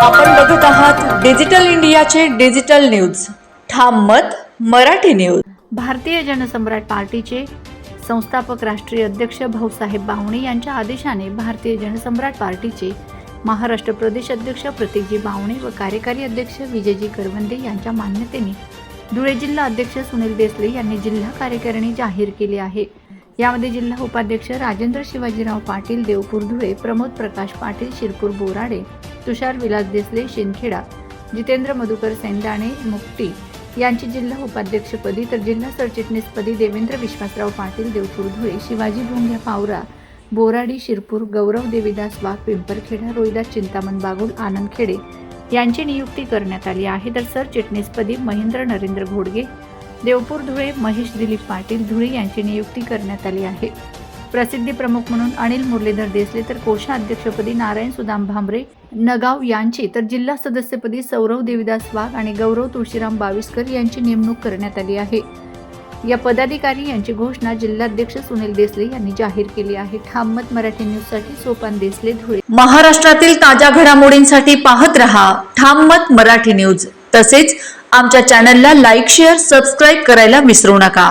Digital इंडियाचे digital news. ठाम मत मराठी न्यूज. भारतीय जनसम्राट पार्टीचे संस्थापक राष्ट्रीय अध्यक्ष भाऊसाहेब बावणे यांच्या आदेशाने भारतीय जनसम्राट पार्टीचे महाराष्ट्र प्रदेश अध्यक्ष प्रतीकजी बावणे व कार्यकारी अध्यक्ष विजयजी करवंदे यांच्या मान्यतेने धुळे जिल्हा अध्यक्ष सुनील देसले यांनी जिल्हा कार्यकारिणी जाहीर केली आहे. यामध्ये जिल्हा उपाध्यक्ष राजेंद्र शिवाजीराव पाटील देवपूर धुळे प्रमोद प्रकाश पाटील शिरपूर बोराडे तुषार विलास देसले शिंदखेडा जितेंद्र मधुकर सेंदाणे मुक्ती यांची जिल्हा उपाध्यक्षपदी तर जिल्हा सरचिटणीसपदी देवेंद्र विश्वासराव पाटील देवपूर धुळे शिवाजी भोंग्या पावरा बोराडी शिरपूर गौरव देवीदास वाघ पिंपरखेडा रोहिदास चिंतामण बागुल आनंद खेडे यांची नियुक्ती करण्यात आली आहे. तर सरचिटणीसपदी महेंद्र नरेंद्र घोडगे देवपूर धुळे महेश दिलीप पाटील धुळे यांची नियुक्ती करण्यात आली आहे. प्रसिद्धी प्रमुख म्हणून अनिल मुरलीधर देसले तर कोषाध्यक्षपदी नारायण सुदाम भांबरे नगाव यांची तर जिल्हा सदस्यपदी सौरव देविदास वाघ आणि गौरव तुळशीराम बाविस्कर यांची नेमणूक करण्यात आली आहे. या पदाधिकारी यांची घोषणा जिल्हाध्यक्ष सुनील देसले यांनी जाहीर केली आहे. ठाममत मराठी न्यूजसाठी सोपान देसले धुळे. महाराष्ट्रातील ताज्या घडामोडींसाठी पाहत रहा ठाममत मराठी न्यूज. तसेच आमच्या चॅनलला लाईक शेअर सबस्क्राईब करायला विसरू नका.